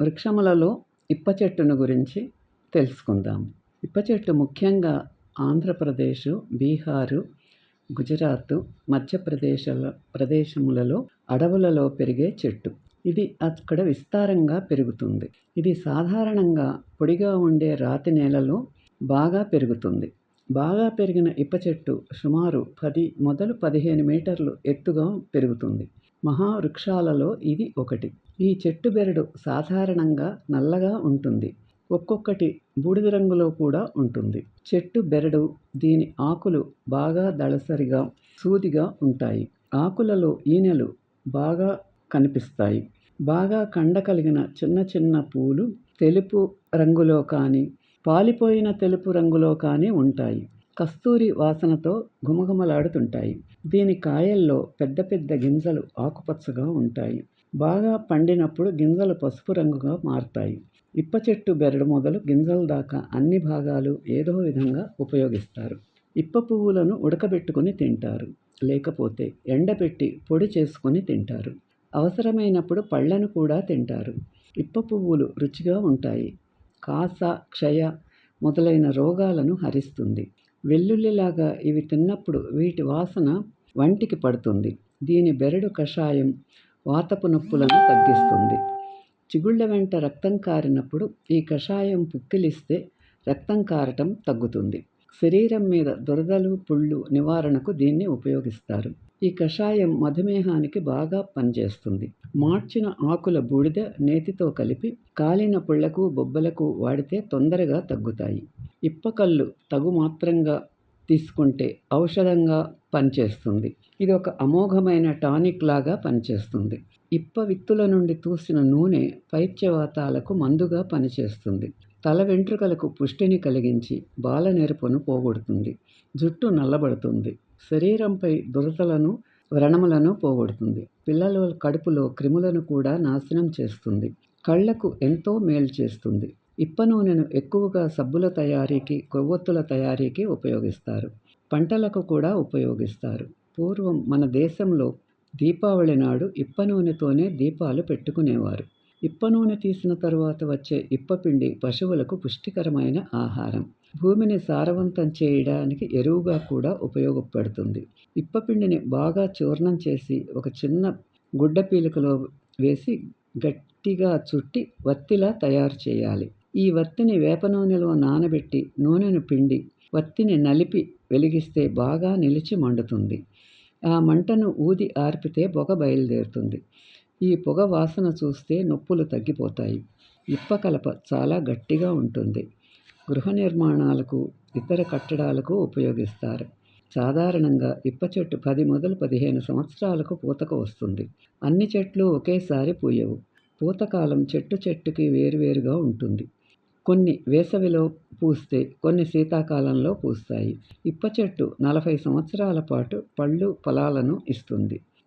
వృక్షములలో ఇప్ప చెట్టును గురించి తెలుసుకుందాం. ఇప్ప చెట్టు ముఖ్యంగా ఆంధ్రప్రదేశ్ బీహారు గుజరాత్ మధ్యప్రదేశ్ ప్రదేశములలో అడవులలో పెరిగే చెట్టు. ఇది అక్కడ విస్తారంగా పెరుగుతుంది. ఇది సాధారణంగా పొడిగా ఉండే రాతి నేలలో బాగా పెరుగుతుంది. బాగా పెరిగిన ఇప్ప చెట్టు సుమారు పది మొదలు పదిహేను మీటర్లు ఎత్తుగా పెరుగుతుంది. మహావృక్షాలలో ఇది ఒకటి. ఈ చెట్టు బెరడు సాధారణంగా నల్లగా ఉంటుంది. ఒక్కొక్కటి బూడిద రంగులో కూడా ఉంటుంది. చెట్టు బెరడు దీని ఆకులు బాగా దళసరిగా సూదిగా ఉంటాయి. ఆకులలో ఈనెలు బాగా కనిపిస్తాయి. బాగా కండ కలిగిన చిన్న చిన్న పూలు తెలుపు రంగులో కానీ పాలిపోయిన తెలుపు రంగులో కానీ ఉంటాయి. కస్తూరి వాసనతో ఘుమఘుమలాడుతుంటాయి. దీని కాయల్లో పెద్ద పెద్ద గింజలు ఆకుపచ్చగా ఉంటాయి. బాగా పండినప్పుడు గింజలు పసుపు రంగుగా మారుతాయి. ఇప్ప చెట్టు బెరడు మొదలు గింజల దాకా అన్ని భాగాలు ఏదో విధంగా ఉపయోగిస్తారు. ఇప్ప పువ్వులను ఉడకబెట్టుకుని తింటారు. లేకపోతే ఎండబెట్టి పొడి చేసుకొని తింటారు. అవసరమైనప్పుడు పళ్ళను కూడా తింటారు. ఇప్ప పువ్వులు రుచిగా ఉంటాయి. కాస క్షయ మొదలైన రోగాలను హరిస్తుంది. వెల్లుల్లిలాగా ఇవి తిన్నప్పుడు వీటి వాసన వంటికి పడుతుంది. దీని బెరడు కషాయం వాతపు నొప్పులను తగ్గిస్తుంది. చిగుళ్ళ వెంట రక్తం కారినప్పుడు ఈ కషాయం పుక్కిలిస్తే రక్తం కారటం తగ్గుతుంది. శరీరం మీద దురదలు పుళ్ళు నివారణకు దీన్ని ఉపయోగిస్తారు. ఈ కషాయం మధుమేహానికి బాగా పనిచేస్తుంది. మార్చిన ఆకుల బూడిద నేతితో కలిపి కాలిన పుళ్ళకు బొబ్బలకు వాడితే తొందరగా తగ్గుతాయి. ఇప్పకల్లు తగు మాత్రంగా తీసుకుంటే ఔషధంగా పనిచేస్తుంది. ఇది ఒక అమోఘమైన టానిక్ లాగా పనిచేస్తుంది. ఇప్ప విత్తుల నుండి తూసిన నూనె పైత్యవాతాలకు మందుగా పనిచేస్తుంది. తల వెంట్రుకలకు పుష్టిని కలిగించి బాలనెరుపును పోగొడుతుంది. జుట్టు నల్లబడుతుంది. శరీరంపై దురదలను వ్రణములను పోగొడుతుంది. పిల్లల కడుపులో క్రిములను కూడా నాశనం చేస్తుంది. కళ్ళకు ఎంతో మేలు చేస్తుంది. ఇప్ప నూనెను ఎక్కువగా సబ్బుల తయారీకి కొవ్వొత్తుల తయారీకి ఉపయోగిస్తారు. పంటలకు కూడా ఉపయోగిస్తారు. పూర్వం మన దేశంలో దీపావళి నాడు ఇప్ప నూనెతోనే దీపాలు పెట్టుకునేవారు. ఇప్ప నూనె తీసిన తరువాత వచ్చే ఇప్పపిండి పశువులకు పుష్టికరమైన ఆహారం. భూమిని సారవంతం చేయడానికి ఎరువుగా కూడా ఉపయోగపడుతుంది. ఇప్పపిండిని బాగా చూర్ణం చేసి ఒక చిన్న గుడ్డ పీలికలో వేసి గట్టిగా చుట్టి వత్తిలా తయారు చేయాలి. ఈ వత్తిని వేప నూనెలో నానబెట్టి నూనెను పిండి వత్తిని నలిపి వెలిగిస్తే బాగా నిలిచి మండుతుంది. ఆ మంటను ఊది ఆర్పితే పొగ బయలుదేరుతుంది. ఈ పొగ వాసన చూస్తే నొప్పులు తగ్గిపోతాయి. ఇప్పకలప చాలా గట్టిగా ఉంటుంది. గృహ నిర్మాణాలకు ఇతర కట్టడాలకు ఉపయోగిస్తారు. సాధారణంగా ఇప్ప చెట్టు పది మొదలు పదిహేను సంవత్సరాలకు పూతకు వస్తుంది. అన్ని చెట్లు ఒకేసారి పూయవు. పూతకాలం చెట్టు చెట్టుకి వేరువేరుగా ఉంటుంది. కొన్ని వేసవిలో పూస్తే కొన్ని శీతాకాలంలో పూస్తాయి. ఇప్ప చెట్టు నలభై సంవత్సరాల పాటు పళ్ళు ఫలాలను ఇస్తుంది.